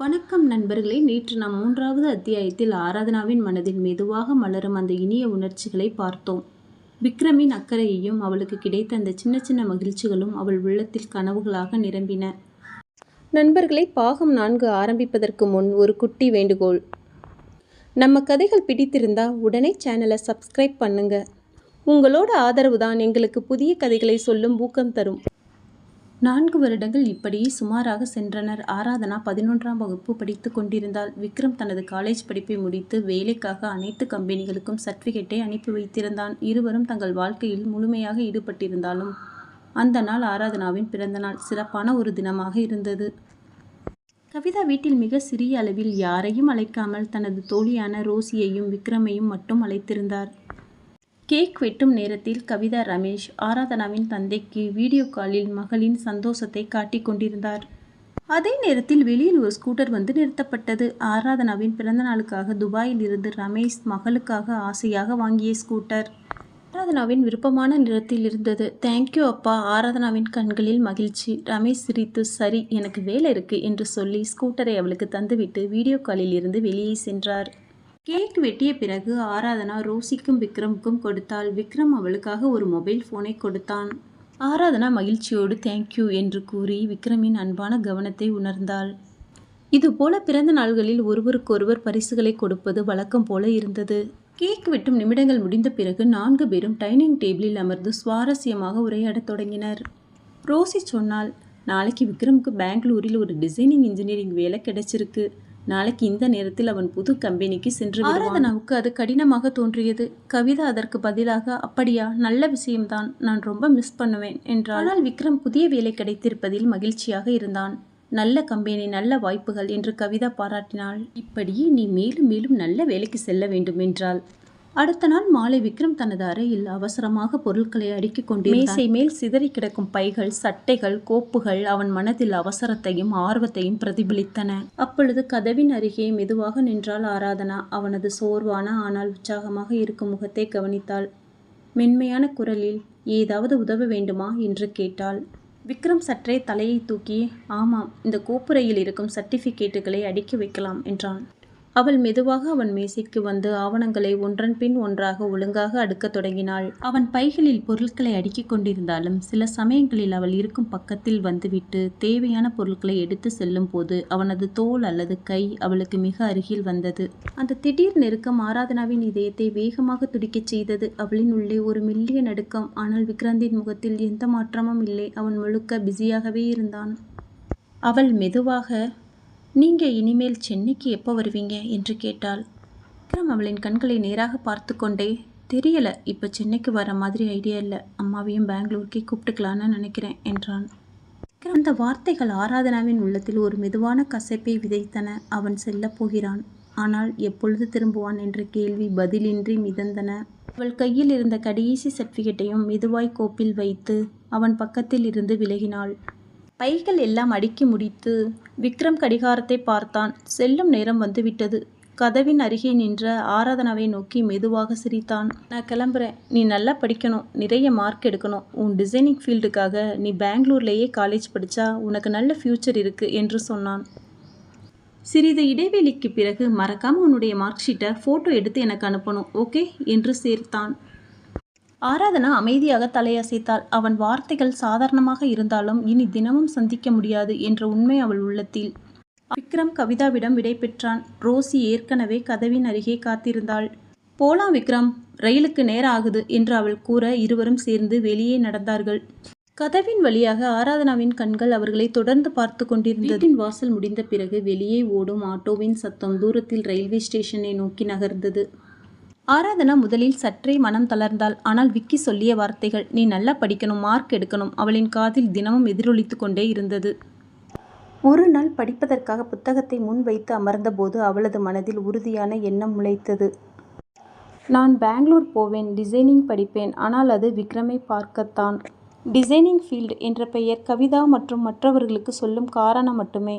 வணக்கம் நண்பர்களே நேற்று நாம் மூன்றாவது அத்தியாயத்தில் ஆராதனாவின் மனதில் மெதுவாக மலரும் அந்த இனிய உணர்ச்சிகளை பார்த்தோம். விக்ரமின் அக்கறையையும் அவளுக்கு கிடைத்த அந்த சின்ன சின்ன மகிழ்ச்சிகளும் அவள் உள்ளத்தில் கனவுகளாக நிரம்பின. நண்பர்களை பாகம் நான்கு ஆரம்பிப்பதற்கு முன் ஒரு குட்டி வேண்டுகோள். நம்ம கதைகள் பிடித்திருந்தா உடனே சேனலை சப்ஸ்கிரைப் பண்ணுங்க. உங்களோட ஆதரவு தான் எங்களுக்கு புதிய கதைகளை சொல்லும் ஊக்கம் தரும். நான்கு வருடங்கள் இப்படியே சுமாராக சென்றனர். ஆராதனா பதினொன்றாம் வகுப்பு படித்து கொண்டிருந்தால் விக்ரம் தனது காலேஜ் படிப்பை முடித்து வேலைக்காக அனைத்து கம்பெனிகளுக்கும் சர்டிஃபிகேட்டை அனுப்பி வைத்திருந்தான். இருவரும் தங்கள் வாழ்க்கையில் முழுமையாக ஈடுபட்டிருந்தாலும் அந்த நாள் ஆராதனாவின் பிறந்தநாள் சிறப்பான ஒரு தினமாக இருந்தது. கவிதா வீட்டில் மிக சிறிய அளவில் யாரையும் அழைக்காமல் தனது தோழியான ரோசியையும் விக்ரமையும் மட்டும் அழைத்திருந்தார். கேக் வெட்டும் நேரத்தில் கவிதா ரமேஷ் ஆராதனாவின் தந்தைக்கு வீடியோ காலில் மகளின் சந்தோஷத்தை காட்டிக் கொண்டிருந்தார். அதே நேரத்தில் வெளியில் ஒரு ஸ்கூட்டர் வந்து நிறுத்தப்பட்டது. ஆராதனாவின் பிறந்தநாளுக்காக துபாயில் இருந்து ரமேஷ் மகளுக்காக ஆசையாக வாங்கிய ஸ்கூட்டர். ஆராதனாவின் விருப்பமான நிறத்தில் இருந்தது. தேங்க்யூ அப்பா ஆராதனாவின் கண்களில் மகிழ்ச்சி. ரமேஷ் சிரித்து சரி எனக்கு வேலை இருக்கு என்று சொல்லி ஸ்கூட்டரை அவளுக்கு தந்துவிட்டு வீடியோ காலில் இருந்து வெளியே சென்றார். கேக் வெட்டிய பிறகு ஆராதனா ரோசிக்கும் விக்ரமுக்கும் கொடுத்தாள் விக்ரம் அவளுக்காக ஒரு மொபைல் ஃபோனை கொடுத்தான். ஆராதனா மகிழ்ச்சியோடு தேங்க்யூ என்று கூறி விக்ரமின் அன்பான கவனத்தை உணர்ந்தாள். இதுபோல பிறந்த நாள்களில் ஒருவருக்கொருவர் பரிசுகளை கொடுப்பது வழக்கம் போல இருந்தது. கேக் வெட்டும் நிமிடங்கள் முடிந்த பிறகு நான்கு பேரும் டைனிங் டேபிளில் அமர்ந்து சுவாரஸ்யமாக உரையாடத் தொடங்கினர். ரோசி சொன்னால் நாளைக்கு விக்ரமுக்கு பெங்களூரில் ஒரு டிசைனிங் இன்ஜினியரிங் வேலை கிடைச்சிருக்கு. நாளைக்கு இந்த நேரத்தில் அவன் புது கம்பெனிக்கு சென்று ஆராதனாவுக்கு அது கடினமாக தோன்றியது. கவிதா அதற்கு பதிலாக அப்படியா நல்ல விஷயம்தான். நான் ரொம்ப மிஸ் பண்ணுவேன் ஆனால் விக்ரம் புதிய வேலை கிடைத்திருப்பதில் மகிழ்ச்சியாக இருந்தான். நல்ல கம்பெனி நல்ல வாய்ப்புகள் என்று கவிதா பாராட்டினாள். இப்படியே நீ மேலும் மேலும் நல்ல வேலைக்கு செல்ல வேண்டும் என்றாள். அடுத்த நாள் மாலை விக்ரம் தனது அறையில் அவசரமாக பொருட்களை அடுக்கிக் கொண்டு மேசை மேல் சிதறி கிடக்கும் பைகள் சட்டைகள் கோப்புகள் அவன் மனதில் அவசரத்தையும் ஆர்வத்தையும் பிரதிபலித்தன. அப்பொழுது கதவின் அருகே மெதுவாக நின்றாள் ஆராதனா. அவனது சோர்வான ஆனால் உற்சாகமாக இருக்கும் முகத்தை கவனித்தாள். மென்மையான குரலில் ஏதாவது உதவ வேண்டுமா? என்று கேட்டாள். விக்ரம் சற்றே தலையை தூக்கி ஆமாம் இந்த கோப்புறையில் இருக்கும் சர்டிஃபிகேட்டுகளை அடுக்கி வைக்கலாம் என்றான். அவள் மெதுவாக அவன் மேசைக்கு வந்து ஆவணங்களை ஒன்றன் பின் ஒன்றாக ஒழுங்காக அடுக்கத் தொடங்கினாள். அவன் பைகளில் பொருட்களை அடுக்கிக் கொண்டிருந்தாலும் சில சமயங்களில் அவள் இருக்கும் பக்கத்தில் வந்துவிட்டு தேவையான பொருட்களை எடுத்து செல்லும் போது அவனது தோல் அல்லது கை அவளுக்கு மிக அருகில் வந்தது. அந்த திடீர் நெருக்கம் ஆராதனாவின் இதயத்தை வேகமாக துடிக்கச் செய்தது. அவளின் உள்ளே ஒரு மெல்லிய நடுக்கம். ஆனால் விக்ராந்தின் முகத்தில் எந்த மாற்றமும் இல்லை. அவன் முழுக்க பிஸியாகவே இருந்தான். அவள் மெதுவாக நீங்கள் இனிமேல் சென்னைக்கு எப்போ வருவீங்க? என்று கேட்டாள். விக்ரம் அவளின் கண்களை நேராக பார்த்து கொண்டே தெரியலை இப்போ சென்னைக்கு வர மாதிரி ஐடியா இல்லை. அம்மாவையும் பெங்களூருக்கே கூப்பிட்டுக்கலான்னு நினைக்கிறேன் என்றான். அந்த வார்த்தைகள் ஆராதனாவின் உள்ளத்தில் ஒரு மெதுவான கசப்பை விதைத்தன. அவன் செல்லப் போகிறான். ஆனால் எப்பொழுது திரும்புவான் என்ற கேள்வி பதிலின்றி மிதந்தன. அவள் கையில் இருந்த கடைசி சர்டிஃபிகேட்டையும் மெதுவாய் கோப்பில் வைத்து அவன் பக்கத்தில் இருந்து விலகினாள். பைகள் எல்லாம் அடுக்கி முடித்து விக்ரம் கடிகாரத்தை பார்த்தான். செல்லும் நேரம் வந்துவிட்டது. கதவின் அருகே நின்ற ஆராதனாவை நோக்கி மெதுவாக சிரித்தான். நான் கிளம்புறேன். நீ நல்லா படிக்கணும். நிறைய மார்க் எடுக்கணும். உன் டிசைனிங் ஃபீல்டுக்காக நீ பெங்களூர்லேயே காலேஜ் படித்தா உனக்கு நல்ல ஃப்யூச்சர் இருக்குது என்று சொன்னான். சிறிது இடைவெளிக்கு பிறகு மறக்காமல் உன்னுடைய மார்க் ஷீட்டை ஃபோட்டோ எடுத்து எனக்கு அனுப்பணும். ஓகே? என்று சேர்த்தான். ஆராதனா அமைதியாக தலையசைத்தாள். அவன் வார்த்தைகள் சாதாரணமாக இருந்தாலும் இனி தினமும் சந்திக்க முடியாது என்ற உண்மை அவள் உள்ளத்தில். விக்ரம் கவிதாவிடம் விடை பெற்றான். ரோசி ஏற்கனவே கதவின் அருகே காத்திருந்தாள். போலாம் விக்ரம் ரயிலுக்கு நேரம் ஆகுது என்று அவள் கூற இருவரும் சேர்ந்து வெளியே நடந்தார்கள். கதவின் வழியாக ஆராதனாவின் கண்கள் அவர்களை தொடர்ந்து பார்த்து கொண்டிருந்தது. வாசல் முடிந்த பிறகு வெளியே ஓடும் ஆட்டோவின் சத்தம் தூரத்தில் ரயில்வே ஸ்டேஷனை நோக்கி நகர்ந்தது. ஆராதனா முதலில் சற்றே மனம் தளர்ந்தாள். ஆனால் விக்கி சொல்லிய வார்த்தைகள் நீ நல்லா படிக்கணும் மார்க் எடுக்கணும் அவளின் காதில் தினமும் எதிரொலித்து கொண்டே இருந்தது. ஒரு நாள் படிப்பதற்காக புத்தகத்தை முன் வைத்து அமர்ந்தபோது அவளது மனதில் உறுதியான எண்ணம் முளைத்தது. நான் பெங்களூர் போவேன் டிசைனிங் படிப்பேன் ஆனால் அது விக்ரமை பார்க்கத்தான். டிசைனிங் ஃபீல்டு என்ற பெயர் கவிதா மற்றும் மற்றவர்களுக்கு சொல்லும் காரணம் மட்டுமே.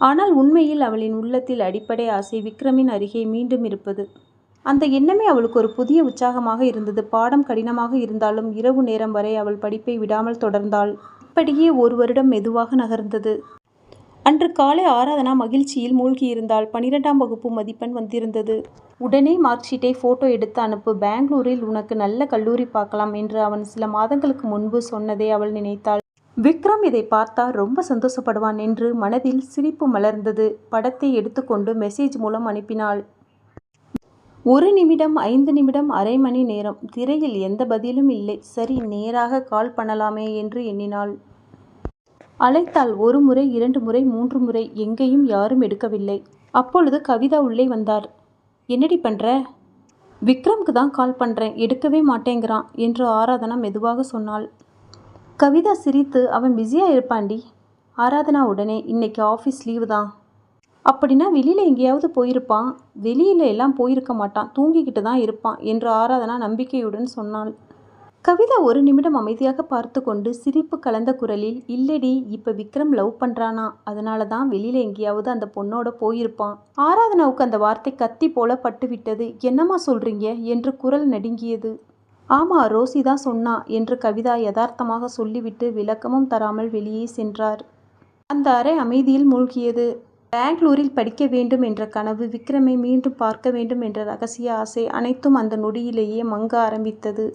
ஆனால் உண்மையில் அவளின் உள்ளத்தில் அடிப்படை ஆசை விக்ரமின் அருகே மீண்டும் இருப்பது. அந்த எண்ணமே அவளுக்கு ஒரு புதிய உற்சாகமாக இருந்தது. பாடம் கடினமாக இருந்தாலும் இரவு நேரம் வரை அவள் படிப்பை விடாமல் தொடர்ந்தாள். இப்படியே ஒரு வருடம் மெதுவாக நகர்ந்தது. அன்று காலை ஆராதனா மகிழ்ச்சியில் மூழ்கியிருந்தாள். பனிரெண்டாம் வகுப்பு மதிப்பெண் வந்திருந்தது. உடனே மார்க் ஷீட்டை ஃபோட்டோ எடுத்து அனுப்பு பெங்களூரில் உனக்கு நல்ல கல்லூரி பார்க்கலாம் என்று அவன் சில மாதங்களுக்கு முன்பு சொன்னதை அவள் நினைத்தாள். விக்ரம் இதை பார்த்தால் ரொம்ப சந்தோஷப்படுவான் என்று மனதில் சிரிப்பு மலர்ந்தது. படத்தை எடுத்துக்கொண்டு மெசேஜ் மூலம் அனுப்பினாள். ஒரு நிமிடம் ஐந்து நிமிடம் அரை மணி நேரம். திரையில் எந்த பதிலும் இல்லை. சரி நேராக கால் பண்ணலாமே என்று எண்ணினாள். அழைத்தாள். ஒரு முறை இரண்டு முறை மூன்று முறை. எங்கேயும் யாரும் எடுக்கவில்லை. அப்பொழுது கவிதா உள்ளே வந்தார். என்னடி பண்ற? விக்ரம்க்கு தான் கால் பண்றேன். எடுக்கவே மாட்டேங்கிறான் என்று ஆராதனா மெதுவாக சொன்னாள். கவிதா சிரித்து அவன் பிஸியாக இருப்பான்டி. ஆராதனா உடனே இன்னைக்கு ஆஃபீஸ் லீவு தான் அப்படின்னா வெளியில் எங்கேயாவது போயிருப்பான். வெளியில் எல்லாம் போயிருக்க மாட்டான். தூங்கிக்கிட்டு தான் இருப்பான் என்று ஆராதனா நம்பிக்கையுடன் சொன்னாள். கவிதா ஒரு நிமிடம் அமைதியாக பார்த்து கொண்டு சிரிப்பு கலந்த குரலில் இல்லடி இப்போ விக்ரம் லவ் பண்ணுறானா அதனால தான் வெளியில் எங்கேயாவது அந்த பொண்ணோட போயிருப்பான். ஆராதனாவுக்கு அந்த வார்த்தை கத்தி போல பட்டுவிட்டது. என்னம்மா சொல்கிறீங்க என்று குரல் நடுங்கியது. ஆமா ரோசி தான் சொன்னா என்று கவிதா யதார்த்தமாக சொல்லிவிட்டு விளக்கமும் தராமல் வெளியே சென்றார். அந்த அறை அமைதியில் மூழ்கியது. பெங்களூரில் படிக்க வேண்டும் என்ற கனவு விக்ரமை மீண்டும் பார்க்க வேண்டும் என்ற ரகசிய ஆசை அனைத்தும் அந்த நொடியிலேயே மங்க ஆரம்பித்தது.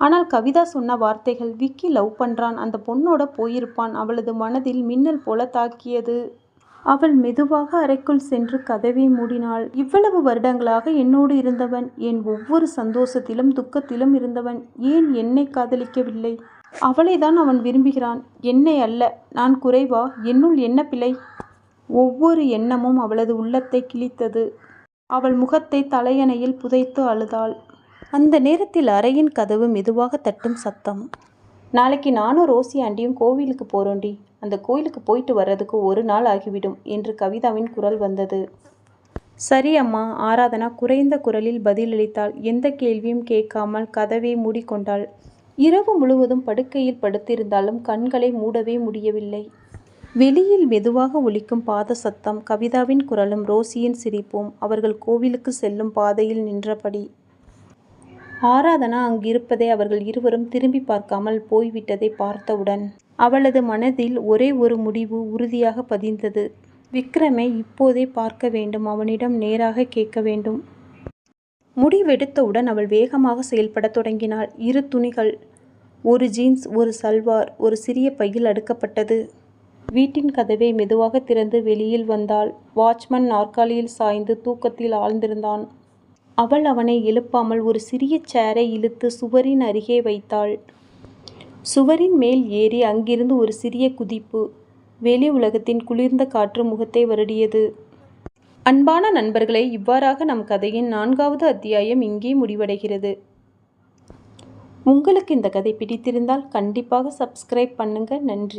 ஆனால் கவிதா சொன்ன வார்த்தைகள் விக்கி லவ் பண்ணுறான் அந்த பொண்ணோட போயிருப்பான் அவளது மனதில் மின்னல் போல தாக்கியது. அவள் மெதுவாக அறைக்குள் சென்று கதவை மூடினாள். இவ்வளவு வருடங்களாக என்னோடு இருந்தவன் என் ஒவ்வொரு சந்தோஷத்திலும் துக்கத்திலும் இருந்தவன் ஏன் என்னை காதலிக்கவில்லை? அவளை தான் அவன் விரும்புகிறான். என்னை அல்ல நான் குறைவா? என்னுள் என்ன பிழை? ஒவ்வொரு எண்ணமும் அவளது உள்ளத்தை கிழித்தது. அவள் முகத்தை தலையணையில் புதைத்து அழுதாள். அந்த நேரத்தில் அறையின் கதவு மெதுவாக தட்டும் சத்தம். நாளைக்கு நானும் ரோசி ஆண்டியும் கோவிலுக்கு போகிறோண்டி அந்த கோயிலுக்கு போயிட்டு வர்றதுக்கு ஒரு நாள் ஆகிவிடும் என்று கவிதாவின் குரல் வந்தது. சரி அம்மா ஆராதனா குறைந்த குரலில் பதிலளித்தாள். எந்த கேள்வியும் கேட்காமல் கதவை மூடிக்கொண்டாள். இரவு முழுவதும் படுக்கையில் படுத்திருந்தாலும் கண்களை மூடவே முடியவில்லை. வெளியில் மெதுவாக ஒலிக்கும் பாத சத்தம் கவிதாவின் குரலும் ரோசியின் சிரிப்பும் அவர்கள் கோவிலுக்கு செல்லும் பாதையில் நின்றபடி. ஆராதனா அங்கிருப்பதை அவர்கள் இருவரும் திரும்பி பார்க்காமல் போய்விட்டதை பார்த்தவுடன் அவளது மனதில் ஒரே ஒரு முடிவு உறுதியாக பதிந்தது. விக்ரமை இப்போதே பார்க்க வேண்டும் அவனிடம் நேராக கேட்க வேண்டும். முடிவெடுத்தவுடன் அவள் வேகமாக செயல்படத் தொடங்கினாள். இரு துணிகள் ஒரு ஜீன்ஸ் ஒரு சல்வார் ஒரு சிறிய பையில் அடுக்கப்பட்டது. வீட்டின் கதவை மெதுவாக திறந்து வெளியில் வந்தாள். வாட்ச்மேன் நாற்காலியில் சாய்ந்து தூக்கத்தில் ஆழ்ந்திருந்தான். அவள் அவனை எழுப்பாமல் ஒரு சிறிய சேரை இழுத்து சுவரின் அருகே வைத்தாள். சுவரின் மேல் ஏறி அங்கிருந்து ஒரு சிறிய குதிப்பு. வெளி உலகத்தின் குளிர்ந்த காற்று முகத்தை வருடியது. அன்பான நண்பர்களை இவ்வாறாக நம் கதையின் நான்காவது அத்தியாயம் இங்கே முடிவடைகிறது. உங்களுக்கு இந்த கதை பிடித்திருந்தால் கண்டிப்பாக சப்ஸ்கிரைப் பண்ணுங்கள் நன்றி.